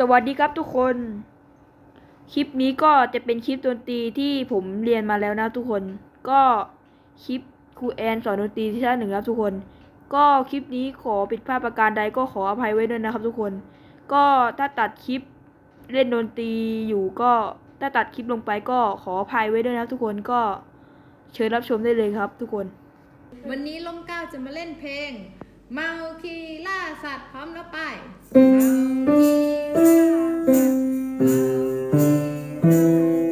สวัสดีครับทุกคน คลิปนี้ก็จะเป็นคลิปดนตรีที่ผมเรียนมาแล้วนะทุกคน ก็คลิปครูแอนสอนดนตรีที่ชั้นหนึ่งครับทุกคน ก็คลิปนี้ขอผิดพลาดประการใดก็ขออภัยไว้ด้วยนะครับทุกคน ก็ถ้าตัดคลิปเล่นดนตรีอยู่ก็ถ้าตัดคลิปลงไปก็ขออภัยไว้ด้วยนะทุกคนก็เชิญรับชมได้เลยครับ ทุกคน วันนี้ล่มเก้าจะมาเล่นเพลง เมาคีล่าสัตว์พร้อมแล้วไปเมั น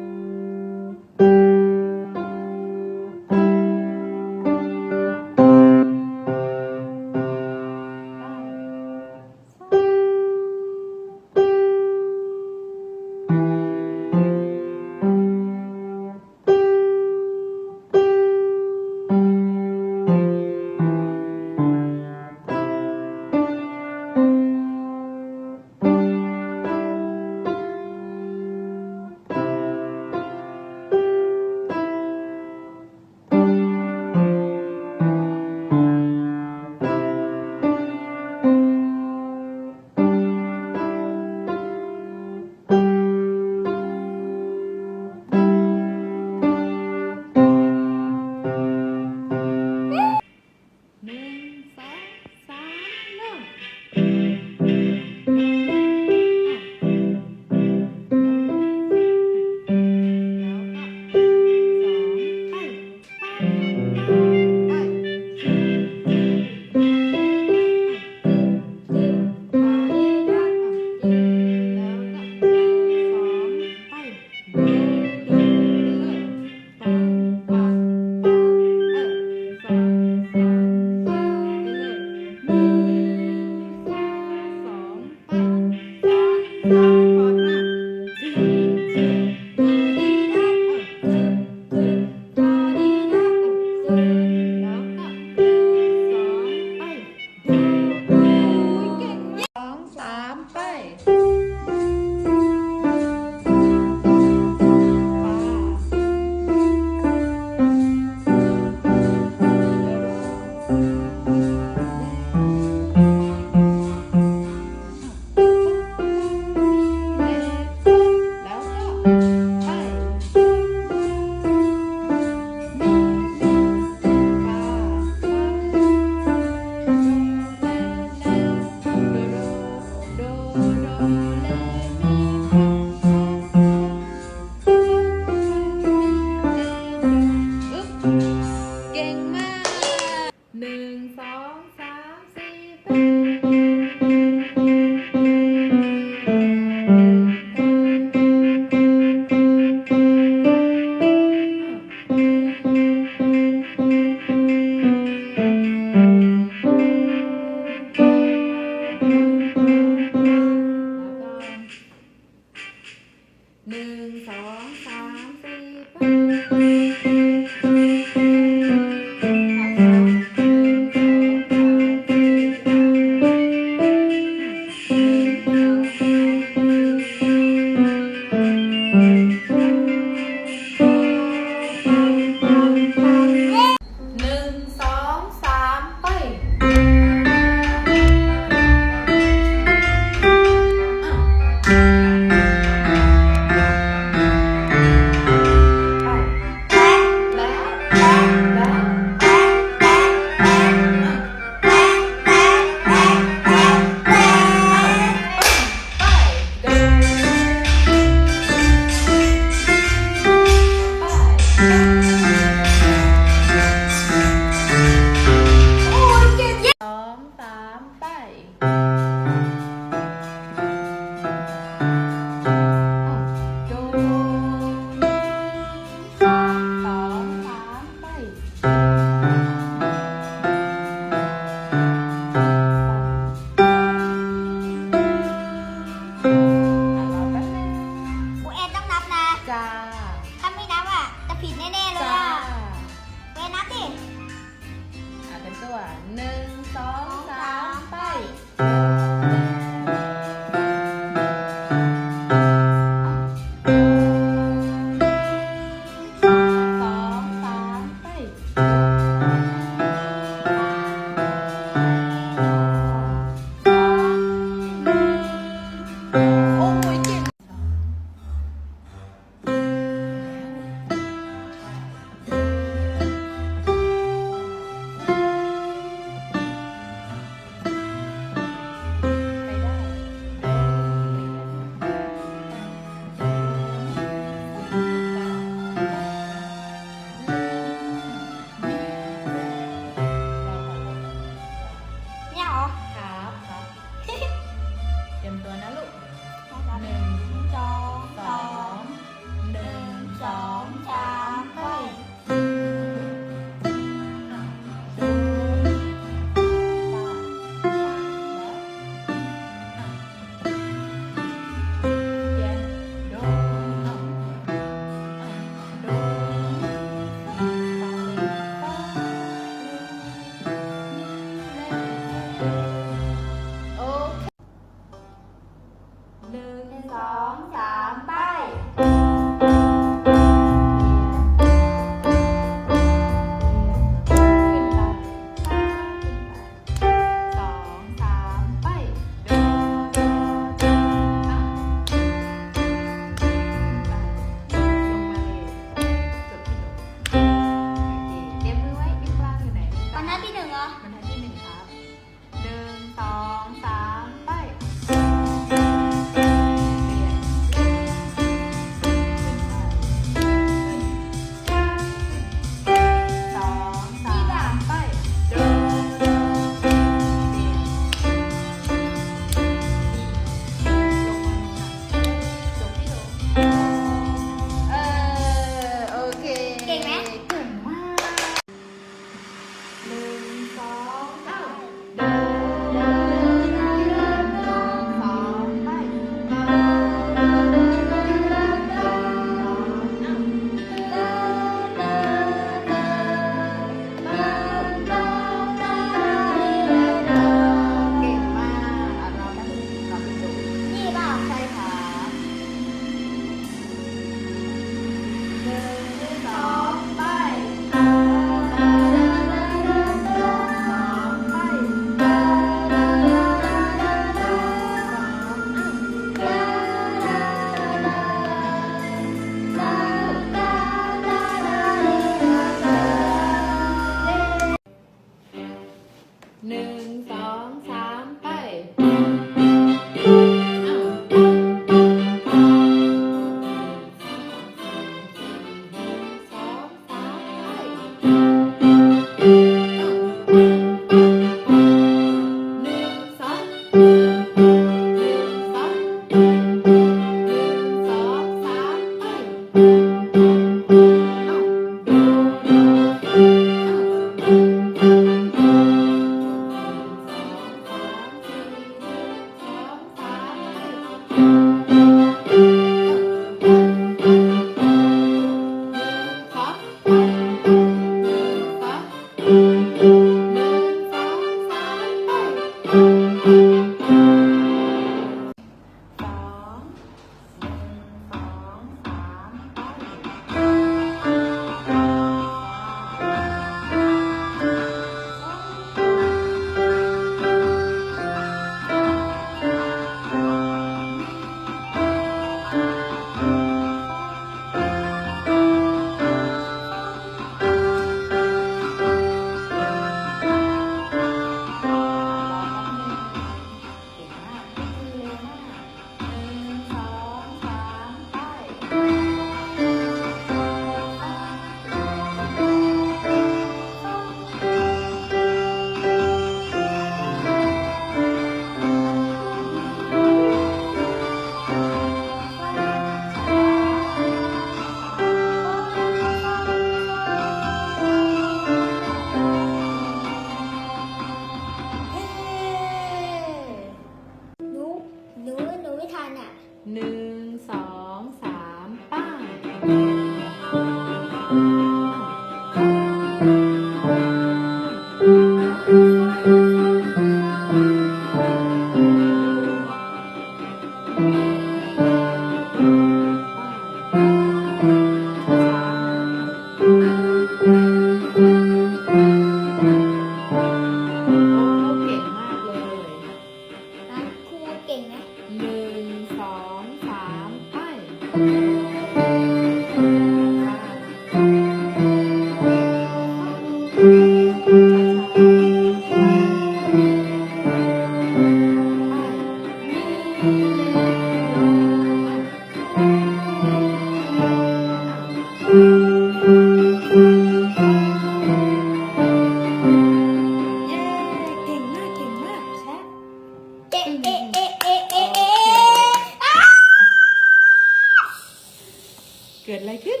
ขึ้น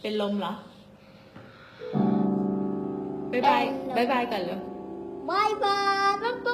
เป็นลมเหรอบายบายบายบายก่อนเลยบายบายบ๊ายบาย